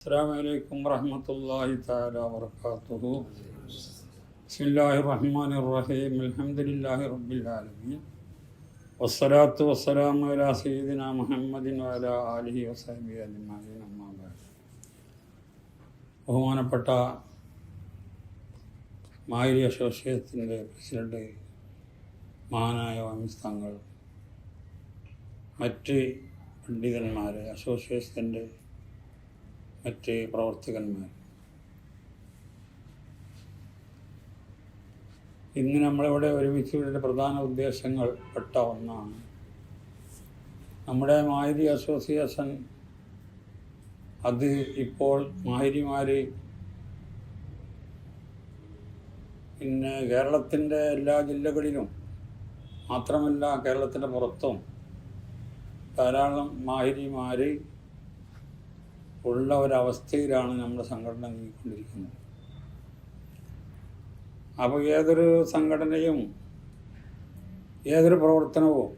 السلام عليكم ورحمة الله تعالى وبركاته بسم الله الرحمن الرحيم الحمد لله رب العالمين والصلاة والسلام على سيدنا محمد وعلى آله وصحبه أجمعين أما بعد ബഹുമാനപ്പെട്ട മായിരി അസോസിയേഷൻ്റെ പ്രസിഡന്റ് മഹാനായ വംശങ്ങൾ മറ്റ് പണ്ഡിതന്മാർ അസോസിയേഷൻ്റെ മറ്റ് പ്രവർത്തകന്മാർ. ഇന്ന് നമ്മളിവിടെ ഒരുമിച്ചുള്ള പ്രധാന ഉദ്ദേശങ്ങൾ പെട്ട ഒന്നാണ്. നമ്മുടെ മാഹിരി അസോസിയേഷൻ അത് ഇപ്പോൾ മാഹിരിമാർ പിന്നെ കേരളത്തിന്റെ എല്ലാ ജില്ലകളിലും മാത്രമല്ല കേരളത്തിന്റെ പുറത്തും ധാരാളം മാഹിരിമാർ ഉള്ള ഒരവസ്ഥയിലാണ് നമ്മുടെ സംഘടന നീങ്ങിക്കൊണ്ടിരിക്കുന്നത്. അപ്പോൾ ഏതൊരു സംഘടനയും ഏതൊരു പ്രവർത്തനവും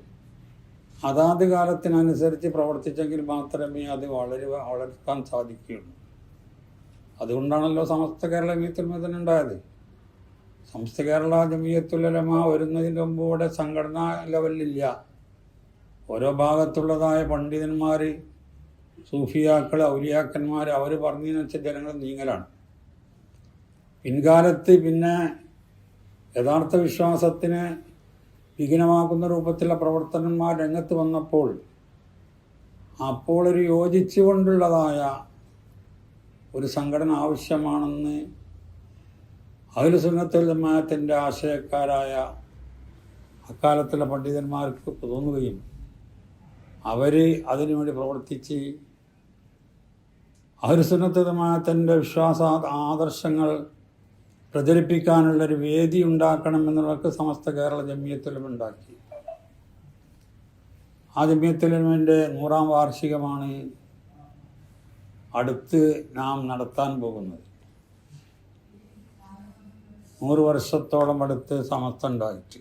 അതാത് കാലത്തിനനുസരിച്ച് പ്രവർത്തിച്ചെങ്കിൽ മാത്രമേ അത് വളരെ വളർത്താൻ സാധിക്കുകയുള്ളൂ. അതുകൊണ്ടാണല്ലോ സമസ്ത കേരള ജമീയത്തുൽ ഉണ്ടായത്. സമസ്ത കേരള ജമീയത്തുലമ വരുന്നതിന് മുമ്പ് ഇവിടെ സംഘടനാ ലെവലിലില്ല. ഓരോ ഭാഗത്തുള്ളതായ പണ്ഡിതന്മാർ സൂഫിയാക്കൾ ഔലിയാക്കന്മാർ അവർ പറഞ്ഞതിന് വെച്ചാൽ ജനങ്ങൾ നീങ്ങലാണ്. പിൻകാലത്ത് പിന്നെ യഥാർത്ഥ വിശ്വാസത്തിന് വിഘ്നമാക്കുന്ന രൂപത്തിലുള്ള പ്രവർത്തനന്മാർ രംഗത്ത് വന്നപ്പോൾ അപ്പോൾ ഒരു യോജിച്ചുകൊണ്ടുള്ളതായ ഒരു സംഘടന ആവശ്യമാണെന്ന് അതിൽ സുന്നത്തുൽ ജമാഅത്തിന്റെ ആശയക്കാരായ അക്കാലത്തുള്ള പണ്ഡിതന്മാർക്ക് തോന്നുകയും അവർ അതിനുവേണ്ടി പ്രവർത്തിച്ച് അഹുസുന്നത്തമാത്തിന്റെ വിശ്വാസ ആദർശങ്ങൾ പ്രചരിപ്പിക്കാനുള്ളൊരു വേദി ഉണ്ടാക്കണം എന്നുള്ളവർക്ക് സമസ്ത കേരള ജമ്മിയത്തിലും ഉണ്ടാക്കി. ആ ജമിയത്തുലമിന്റെ നൂറാം വാർഷികമാണ് അടുത്ത് നാം നടത്താൻ പോകുന്നത്. നൂറ് വർഷത്തോളം അടുത്ത് സമസ്ത ഉണ്ടായിട്ട്.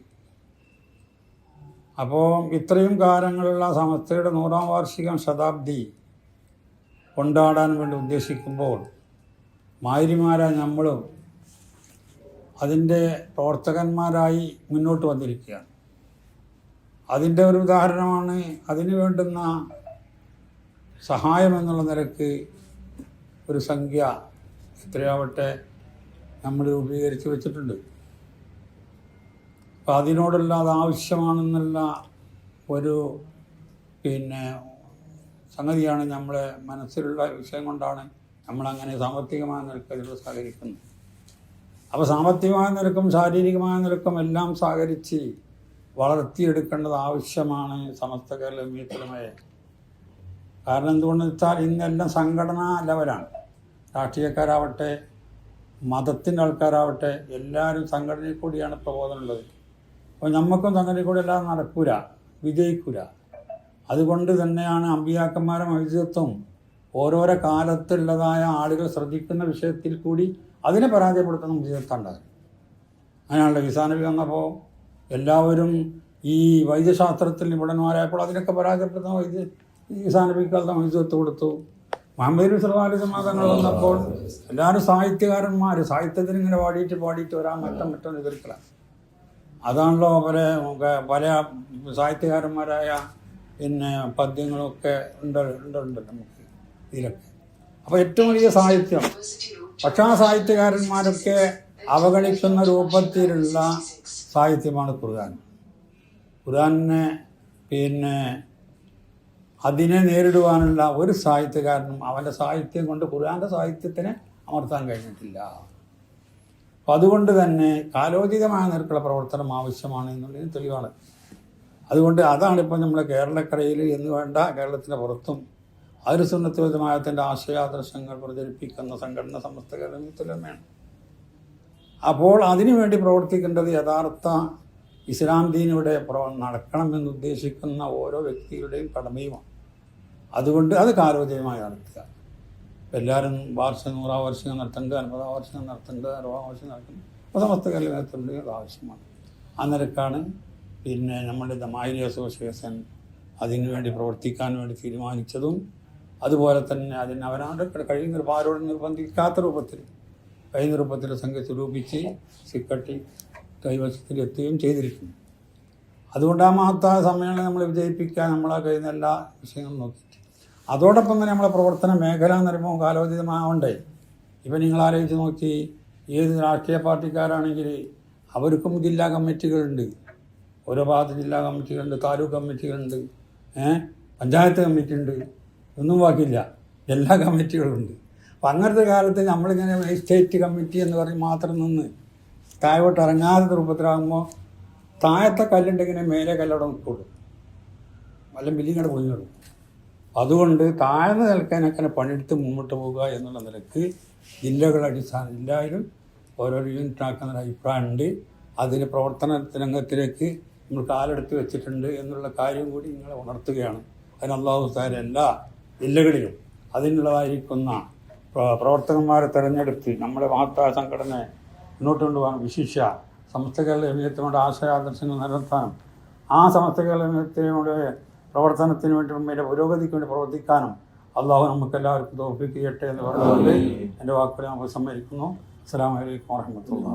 അപ്പോൾ ഇത്രയും കാലങ്ങളുള്ള സമസ്തയുടെ നൂറാം വാർഷികം ശതാബ്ദി കൊണ്ടാടാൻ വേണ്ടി ഉദ്ദേശിക്കുമ്പോൾ മാരിമാരായ നമ്മളും അതിന്റെ പ്രവർത്തകന്മാരായി മുന്നോട്ട് വന്നിരിക്കുകയാണ്. അതിന്റെ ഒരു ഉദാഹരണമാണ് അതിന് വേണ്ടുന്ന സഹായം എന്നുള്ള നിരക്ക് ഒരു സംഖ്യ എത്രയാവട്ടെ നമ്മൾ രൂപീകരിച്ച് വെച്ചിട്ടുണ്ട്. അപ്പം അതിനോടുള്ള അത് ആവശ്യമാണെന്നുള്ള ഒരു പിന്നെ സംഗതിയാണ് നമ്മളെ മനസ്സിലുള്ള വിഷയം കൊണ്ടാണ് നമ്മളങ്ങനെ സാമ്പത്തികമായ അതിൽ സഹകരിക്കുന്നത്. അപ്പോൾ സാമ്പത്തികമായ നിരക്കും ശാരീരികമായ നിരക്കും എല്ലാം സഹകരിച്ച് വളർത്തിയെടുക്കേണ്ടത് ആവശ്യമാണ് സമസ്ത കേരള മീത്തലമയെ കാരണം എന്തുകൊണ്ടെന്ന് വെച്ചാൽ ഇന്നെല്ലാം സംഘടനാ ലെവലാണ്. രാഷ്ട്രീയക്കാരാവട്ടെ മതത്തിന്റെ ആൾക്കാരാവട്ടെ എല്ലാവരും സംഘടനയിൽ കൂടിയാണ് പ്രബോധനമുള്ളത് അപ്പോൾ നമുക്കും സംഘടനയിൽ കൂടി എല്ലാം നടക്കൂല വിജയിക്കൂല. അതുകൊണ്ട് തന്നെയാണ് അമ്പിയാക്കന്മാരെ മൈസത്വം ഓരോരോ കാലത്തുള്ളതായ ആളുകൾ ശ്രദ്ധിക്കുന്ന വിഷയത്തിൽ കൂടി അതിനെ പരാജയപ്പെടുത്തുന്ന മുജിതത്തുണ്ടാകും അങ്ങനെയാണല്ലോ വിസാനബി വന്നപ്പോൾ എല്ലാവരും ഈ വൈദ്യശാസ്ത്രത്തിൽ നിപുണന്മാരായപ്പോൾ അതിനൊക്കെ പരാജയപ്പെടുത്തുന്ന വൈദ്യ ഈസാനബിക്കാലത്തെ മൈസത്ത് കൊടുത്തു. മുഹമ്മദ് സർവാലിത മതങ്ങൾ വന്നപ്പോൾ എല്ലാവരും സാഹിത്യകാരന്മാർ സാഹിത്യത്തിന് ഇങ്ങനെ പാടിയിട്ട് പാടിയിട്ട് വരാൻ മറ്റം മറ്റൊന്ന് എതിർക്കലാണ് അതാണല്ലോ പല പല സാഹിത്യകാരന്മാരായ പിന്നെ പദ്യങ്ങളൊക്കെ ഉണ്ട് ഉണ്ട് നമുക്ക് ഇതിലൊക്കെ. അപ്പോൾ ഏറ്റവും വലിയ സാഹിത്യം. പക്ഷേ ആ സാഹിത്യകാരന്മാരൊക്കെ അവഗണിക്കുന്ന രൂപത്തിലുള്ള സാഹിത്യമാണ് ഖുർആൻ. ഖുർആനെ പിന്നെ അതിനെ നേരിടുവാനുള്ള ഒരു സാഹിത്യകാരനും അവന്റെ സാഹിത്യം കൊണ്ട് ഖുർആന്റെ സാഹിത്യത്തിനെ അമർത്താൻ കഴിഞ്ഞിട്ടില്ല. അപ്പം അതുകൊണ്ട് തന്നെ കാലോചിതമായ നിരക്കുള്ള പ്രവർത്തനം ആവശ്യമാണ് എന്നുള്ളതിന് തെളിവാണ്. അതുകൊണ്ട് അതാണ് ഇപ്പോൾ നമ്മുടെ കേരളക്കരയിൽ എന്ന് വേണ്ട കേരളത്തിന്റെ പുറത്തും അതിൽ സുന്നത്തുമായത്തിന്റെ ആശയാദർശങ്ങൾ പ്രചരിപ്പിക്കുന്ന സംഘടന സമസ്ത കേരളത്തിലുമാണ് അപ്പോൾ അതിനുവേണ്ടി പ്രവർത്തിക്കേണ്ടത് യഥാർത്ഥ ഇസ്ലാം ദീനിയുടെ നടക്കണമെന്ന് ഉദ്ദേശിക്കുന്ന ഓരോ വ്യക്തിയുടെയും കടമയുമാണ്. അതുകൊണ്ട് അത് കാലോചയമായി നടത്തുക. എല്ലാവരും വാർഷിക നൂറാം വാർഷികം നടത്തേണ്ടത് അൻപതാം വാർഷികം നടത്തേണ്ടത് അറുപതാം വാർഷികം നടത്തേണ്ടത് അപ്പോൾ സമസ്ത കേരളത്തിന്റെ ആവശ്യമാണ്. ആ നിരക്കാണ് പിന്നെ നമ്മുടെ ദമായിരി അസോസിയേഷൻ അതിനുവേണ്ടി പ്രവർത്തിക്കാൻ വേണ്ടി തീരുമാനിച്ചതും അതുപോലെ തന്നെ അതിന് അവരവരുടെ കഴിയുന്ന ആരോടും നിർബന്ധിക്കാത്ത രൂപത്തിൽ കഴിയുന്ന രൂപത്തിൽ സംഘത്തിൽ രൂപിച്ച് സിക്കട്ടി കൈവശത്തിലെത്തുകയും ചെയ്തിരിക്കുന്നു. അതുകൊണ്ട് ആ മഹത്തായ സമ്മേളനം നമ്മൾ വിജയിപ്പിക്കാൻ നമ്മളെ കഴിയുന്ന എല്ലാ വിഷയങ്ങളും നോക്കി അതോടൊപ്പം തന്നെ നമ്മളെ പ്രവർത്തന മേഖല എന്ന് പറയുമ്പോൾ കാലോചിതമാവണ്ടേ. ഇപ്പം നിങ്ങൾ ആലോചിച്ച് നോക്കി ഏത് രാഷ്ട്രീയ പാർട്ടിക്കാരാണെങ്കിൽ അവർക്കും ജില്ലാ കമ്മിറ്റികളുണ്ട്. ഓരോ ഭാഗത്ത് ജില്ലാ കമ്മിറ്റികളുണ്ട് താലൂക്ക് കമ്മിറ്റികളുണ്ട് പഞ്ചായത്ത് കമ്മിറ്റി ഉണ്ട് ഒന്നും ബാക്കിയില്ല. എല്ലാ കമ്മിറ്റികളുണ്ട്. അപ്പം അങ്ങനത്തെ കാലത്ത് നമ്മളിങ്ങനെ സ്റ്റേറ്റ് കമ്മിറ്റി എന്ന് പറഞ്ഞ് മാത്രം നിന്ന് താഴോട്ട് ഇറങ്ങാത്ത രൂപത്തിലാകുമ്പോൾ താഴത്തെ കല്ലുണ്ടെങ്കിൽ മേലെ കല്ലവിടെ നിൽക്കുള്ളൂ വല്ല ബില്ലിങ്ങടെ പൊളിഞ്ഞോളൂ. അതുകൊണ്ട് താഴ്ന്ന നിൽക്കാനൊക്കെ പണിയെടുത്ത് മുമ്പോട്ട് പോവുക എന്നുള്ള നിലയ്ക്ക് ജില്ലകളുടെ അടിസ്ഥാനം ജില്ലയിലും ഓരോരോ യൂണിറ്റ് ആക്കുന്ന ഒരു അഭിപ്രായമുണ്ട്. അതിന് പ്രവർത്തന രംഗത്തിലേക്ക് നമ്മൾ കാലെടുത്ത് വെച്ചിട്ടുണ്ട് എന്നുള്ള കാര്യം കൂടി നിങ്ങളെ ഉണർത്തുകയാണ്. അതിന് അള്ളാഹു സാര എല്ലാ ജില്ലകളിലും അതിനുള്ളതായിരിക്കുന്ന പ്രവർത്തകന്മാരെ തിരഞ്ഞെടുത്ത് നമ്മുടെ മഹത്തായ സംഘടനയെ മുന്നോട്ട് കൊണ്ടുപോകാൻ വിശിഷ്യ സമസ്ത കേരള ജമീയത്തിനോട് ആശയാദർശങ്ങൾ നിലനിർത്താനും ആ സമസ്ത കേരള ജമീയത്തിനോട് പ്രവർത്തനത്തിന് വേണ്ടി മുമ്പിലെ പുരോഗതിക്ക് വേണ്ടി പ്രവർത്തിക്കാനും അള്ളാഹു നമുക്ക് എല്ലാവർക്കും ചെയ്യട്ടെ എന്ന് പറഞ്ഞുകൊണ്ട് എന്റെ വാക്കുകളെ നമുക്ക് സമ്മതിക്കുന്നു അസ്സാം വലൈക്കും വാഹമത്തുള്ള.